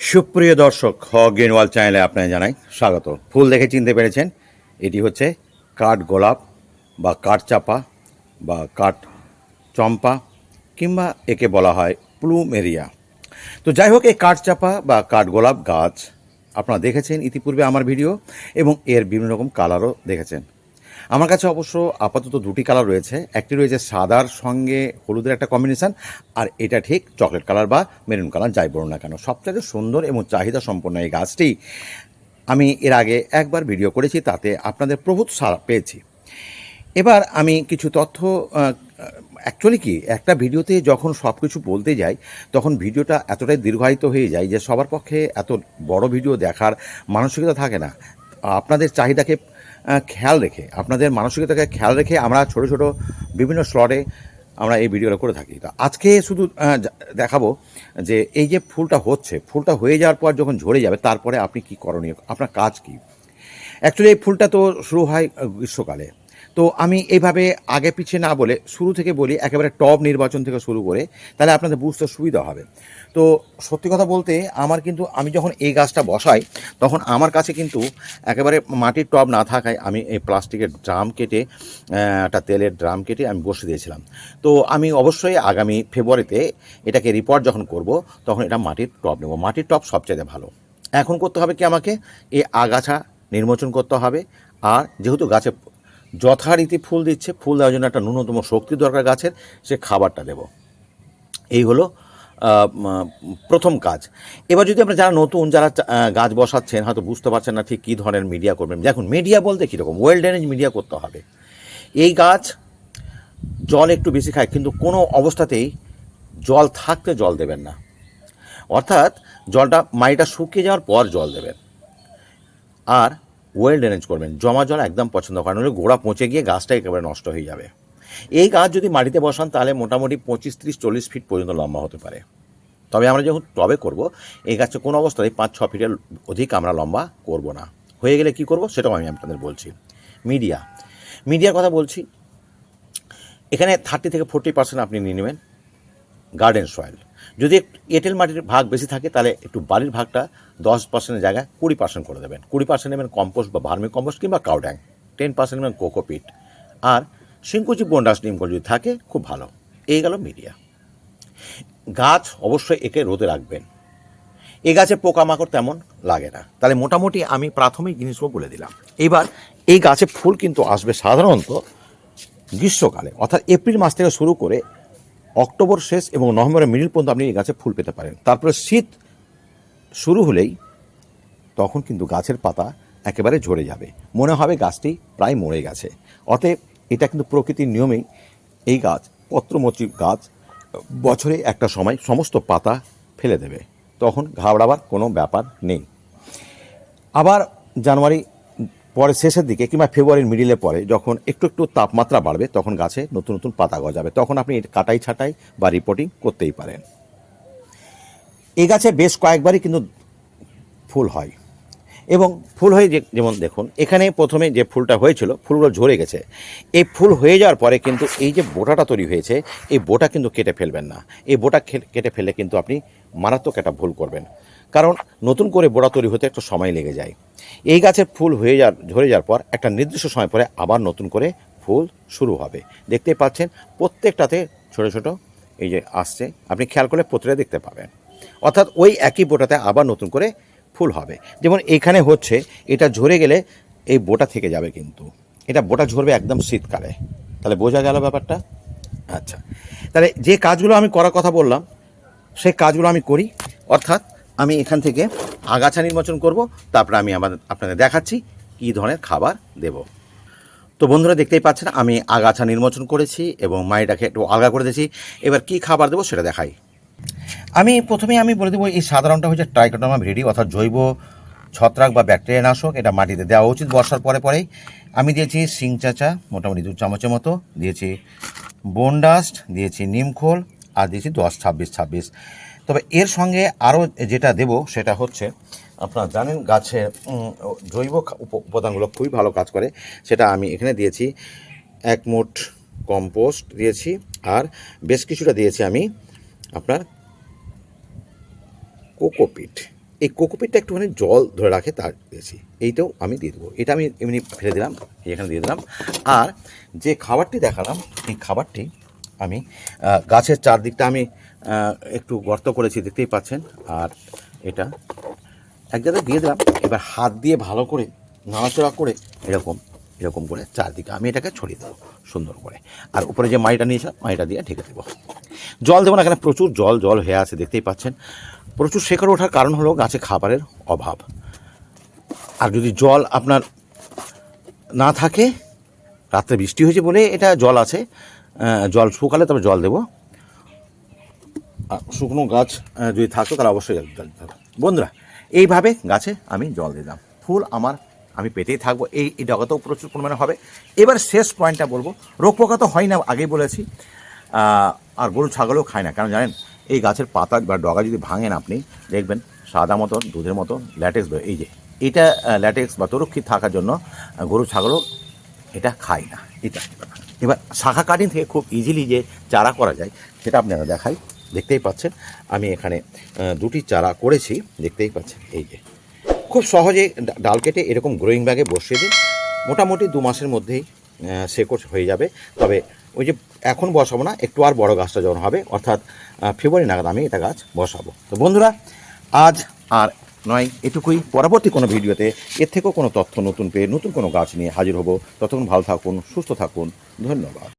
সুপ্রিয় দর্শক হ গ্রিনওয়াল চ্যানেলে আপনাকে জানাই স্বাগত। ফুল দেখে চিনতে পেরেছেন, এটি হচ্ছে কাঠ গোলাপ বা কাঠ চাপা বা কাঠ চম্পা কিংবা একে বলা হয় প্লুমেরিয়া। তো যাই হোক, এই কাঠ চাপা বা কাঠ গোলাপ গাছ আপনারা দেখেছেন ইতিপূর্বে আমার ভিডিও এবং এর বিভিন্ন রকম কালারও দেখেছেন। আমার কাছে অবশ্য আপাতত দুটি কালার রয়েছে। একটি রয়েছে সাদার সঙ্গে হলুদের একটা কম্বিনেশান আর এটা ঠিক চকলেট কালার বা মেরুন কালার যাই বলুন না কেন। সবচেয়ে সুন্দর এবং চাহিদা সম্পন্ন এই গাছটি আমি এর আগে একবার ভিডিও করেছি, তাতে আপনাদের প্রভূত সাড়া পেয়েছি। এবার আমি কিছু তথ্য অ্যাকচুয়ালি কি, একটা ভিডিওতে যখন সব কিছু বলতে যাই, তখন ভিডিওটা এতটাই দীর্ঘায়িত হয়ে যায় যে সবার পক্ষে এত বড় ভিডিও দেখার মানসিকতা থাকে না। আপনাদের চাহিদাকে খেয়াল রেখে, আপনাদের মানসিকতাকে খেয়াল রেখে আমরা ছোট ছোট বিভিন্ন স্লটে আমরা এই ভিডিওটা করে থাকি। তো আজকে শুধু দেখাবো যে এই যে ফুলটা হচ্ছে, ফুলটা হয়ে যাওয়ার পর যখন ঝরে যাবে, তারপরে আপনি কি করণীয়? আপনার কাজ কি? অ্যাকচুয়ালি এই ফুলটা তো শুরু হয় গ্রীষ্মকালে। তো আমি এইভাবে আগে পিছিয়ে না বলে শুরু থেকে বলি, একেবারে টব নির্বাচন থেকে শুরু করে, তাহলে আপনাদের বুঝতে সুবিধা হবে। তো সত্যি কথা বলতে আমার কিন্তু, আমি যখন এই গাছটা বসাই, তখন আমার কাছে কিন্তু একেবারে মাটির টব না থাকায় আমি এই প্লাস্টিকের ড্রাম কেটে একটা তেলের ড্রাম কেটে আমি বসে দিয়েছিলাম। তো আমি অবশ্যই আগামী ফেব্রুয়ারিতে এটাকে রিপোর্ট যখন করব, তখন এটা মাটির টব নেব। মাটির টব সবচেয়ে ভালো। এখন করতে হবে কি আমাকে? এই আগাছা নির্মোচন করতে হবে। আর যেহেতু গাছে যথারীতি ফুল দিচ্ছে। ফুল দেওয়ার জন্য একটা ন্যূনতম শক্তি দরকার গাছের, সে খাবারটা দেব। এই হলো প্রথম কাজ। এবার যদি আমরা যারা নতুন, যারা গাছ বসাচ্ছেন, হয়তো বুঝতে পারছেন না ঠিক কী ধরনের মিডিয়া করবেন। দেখুন মিডিয়া বলতে কীরকম? ওয়েল ড্রেনেজ মিডিয়া করতে হবে। এই গাছ জল একটু বেশি খায়, কিন্তু কোনো অবস্থাতেই জল থাকতে জল দেবেন না। অর্থাৎ জলটা, মাটিটা শুকিয়ে যাওয়ার পর জল দেবেন। আর ওয়েল ড্রেনেজ করবেন, জমা জল একদম পছন্দ করেন নইলে গোড়া পচে গিয়ে গাছটা একেবারে নষ্ট হয়ে যাবে। এই গাছ যদি মাটিতে বসান, তাহলে মোটামুটি পঁচিশ ত্রিশ চল্লিশ ফিট পর্যন্ত লম্বা হতে পারে। তবে আমরা যখন টবে করব, এই গাছটা কোনো অবস্থায় পাঁচ ছ ফিটের অধিক আমরা লম্বা করব না। হয়ে গেলে কি করব, সেটাও আমি আপনাদের বলছি। মিডিয়া, মিডিয়ার কথা বলছি, এখানে থার্টি থেকে ফোর্টি পার্সেন্ট আপনি নিয়ে নেবেন গার্ডেন সয়েল। যদি এঁটেল মাটির ভাগ বেশি থাকে, তাহলে একটু বালির ভাগটা দশ পার্সেন্টের জায়গায় কুড়ি পার্সেন্ট করে দেবেন। কুড়ি পার্সেন্ট নেবেন কম্পোস্ট বা ভার্মি কম্পোস্ট কিংবা কাউড্যাং টেন পার্সেন্ট নেবেন কোকোপিট আর সিংকুচি বন্ডাস নিমকল যদি থাকে, খুব ভালো। এই গেল মিডিয়া গাছ অবশ্যই একে রোদে রাখবেন। এই গাছে পোকামাকড় তেমন লাগে না। তাহলে মোটামুটি আমি প্রাথমিক জিনিসগুলো বলে দিলাম। এবার এই গাছে ফুল কিন্তু আসবে সাধারণত গ্রীষ্মকালে, অর্থাৎ এপ্রিল মাস থেকে শুরু করে অক্টোবর শেষ এবং নভেম্বরের মিডিল পর্যন্ত আপনি এই গাছে ফুল পেতে পারেন। তারপরে শীত শুরু হলেই তখন কিন্তু গাছের পাতা একেবারে ঝরে যাবে। মনে হবে গাছটি প্রায় মরে গেছে। অতএব এটা কিন্তু প্রকৃতির নিয়মেই এই গাছ, পত্রমোচী গাছ, বছরে একটা সময় সমস্ত পাতা ফেলে দেবে। তখন ঘাবড়াবার কোনো ব্যাপার নেই। আবার জানুয়ারি পরে শেষের দিকে কিংবা ফেব্রুয়ারির মিডিলে পরে যখন একটু একটু তাপমাত্রা বাড়বে, তখন গাছে নতুন নতুন পাতা গজাবে। তখন আপনি কাটাই ছাটাই বা রিপোর্টিং করতেই পারেন। এই গাছে বেশ কয়েকবারই কিন্তু ফুল হয়। এবং ফুল হয়ে যেমন দেখুন, এখানে প্রথমে যে ফুলটা হয়েছিল, ফুলগুলো ঝরে গেছে। এই ফুল হয়ে যাওয়ার পরে কিন্তু এই যে বোটাটা তৈরি হয়েছে, এই বোটা কিন্তু কেটে ফেলবেন না। এই বোটা কেটে ফেলে কিন্তু আপনি মারাত্মক একটা ভুল করবেন। কারণ নতুন করে বোটা তৈরি হতে একটু সময় লেগে যায়। এই গাছের ফুল হয়ে যাওয়ার ঝরে যাওয়ার পর একটা নির্দিষ্ট সময় পরে আবার নতুন করে ফুল শুরু হবে। দেখতে পাচ্ছেন, প্রত্যেকটাতে ছোট ছোট এই যে আসছে, আপনি খেয়াল করলে প্রতিটা দেখতে পাবেন। অর্থাৎ ওই একই বোটাতে আবার নতুন করে ফুল হবে। যেমন এখানে হচ্ছে, এটা ঝরে গেলে এই বোটা থেকে যাবে কিন্তু। এটা বোটা ঝরবে একদম শীতকালে। তাহলে বোঝা গেল ব্যাপারটা? আচ্ছা। তাহলে যে কাজগুলো আমি করার কথা বললাম, সেই কাজগুলো আমি করি। অর্থাৎ আমি এখান থেকে আগাছা নির্বাচন করব, তারপরে আমি আমাদের আপনাদের দেখাচ্ছি কী ধরনের খাবার দেব। তো বন্ধুরা, দেখতেই পাচ্ছেন, আমি আগাছা নির্বাচন করেছি এবং মাইটাকে একটু আলগা করে দিয়েছি। এবার কী খাবার দেবো সেটা দেখাই। আমি প্রথমে আমি বলে দেবো, এই সাধারণটা হচ্ছে ট্রাইকোডার্মা ভিডি অর্থাৎ জৈব ছত্রাক বা ব্যাকটেরিয়া নাশক এটা মাটিতে দেওয়া উচিত বর্ষার পরে পরেই। আমি দিয়েছি সিং চাচা, মোটামুটি দু চামচের মতো। দিয়েছি বনডাস্ট দিয়েছি নিমখোল আর দিয়েছি দশ, ছাব্বিশ ছাব্বিশ। তবে এর সঙ্গে আরও যেটা দেব সেটা হচ্ছে আপনারা জানেন উম, জৈব উপাদানগুলো খুবই ভালো কাজ করে। সেটা আমি এখানে দিয়েছি এক মুঠ কম্পোস্ট দিয়েছি আর বেশ কিছুটা দিয়েছি আমি আপনার কোকোপিট। এই কোকোপিটটা একটুখানি জল ধরে রাখে তার দিয়েছি। এইটাও আমি দিয়ে দেবো। এটা আমি এমনি ফেলে দিলাম এখানে দিয়ে দিলাম। আর যে খাবারটি দেখালাম এই খাবারটি আমি। গাছের চারদিকটা আমি একটু গর্ত করেছি, দেখতেই পাচ্ছেন। আর এটা এক জায়গায় দিয়ে দিলাম। এবার হাত দিয়ে ভালো করে নাড়াচড়া করে এরকম এরকম করে চারদিকে আমি এটাকে ছড়িয়ে দেবো, সুন্দর করে। আর উপরে যে মাটিটা নিয়েছিলাম মাটিটা দিয়ে ঢেকে দেবো। জল দেবো না এখানে প্রচুর জল জল হয়ে আছে, দেখতেই পাচ্ছেন। প্রচুর শেকড় ওঠার কারণ হলো গাছে খাবারের অভাব। আর যদি জল আপনার না থাকে, রাত্রে বৃষ্টি হয়েছে বলে এটা জল আছে জল শুকালে তবে জল দেবো। শুকনো গাছ যদি থাকতো, তাহলে অবশ্যই জল দিতে হবে বন্ধুরা, এইভাবে গাছে আমি জল দিলাম ফুল আমার, আমি পেতেই থাকব। এই এই ডগাতেও প্রচুর পরিমাণে হবে। এবার শেষ পয়েন্টটা বলব। রোগ পোকা তো হয় না, আগেই বলেছি। আর গরু, ছাগলও খায় না। কারণ জানেন, এই গাছের পাতা বা ডগা যদি ভাঙেন আপনি, দেখবেন সাদা মতো, দুধের মতো, ল্যাটেক্স বেরোয়। এই যে, এটা, ল্যাটেক্স বা তরক্ষী থাকার জন্য গরু, ছাগলও এটা খায় না। এটা। এবার শাখা কাটিং থেকে খুব ইজিলি যে চারা করা যায়, সেটা আপনারা দেখাই। দেখতেই পাচ্ছেন, আমি এখানে দুটি চারা করেছি, দেখতেই পাচ্ছেন, এই যে। খুব সহজে ডাল কেটে এরকম গ্রোয়িং ব্যাগে বসিয়ে দিন। মোটামুটি দু মাসের মধ্যেই শেকড় হয়ে যাবে। তবে ওই যে এখন বসাবো না, একটু আর বড় গাছটা যখন হবে, অর্থাৎ ফেব্রুয়ারি নাগাদ আমি এটা গাছ বসাবো। তো বন্ধুরা, আজ আর নয়, এটুকুই। পরবর্তী কোনো ভিডিওতে এর থেকেও কোনো তথ্য নতুন পেয়ে নতুন কোনো গাছ নিয়ে হাজির হব। ততক্ষণ ভালো থাকুন, সুস্থ থাকুন। ধন্যবাদ।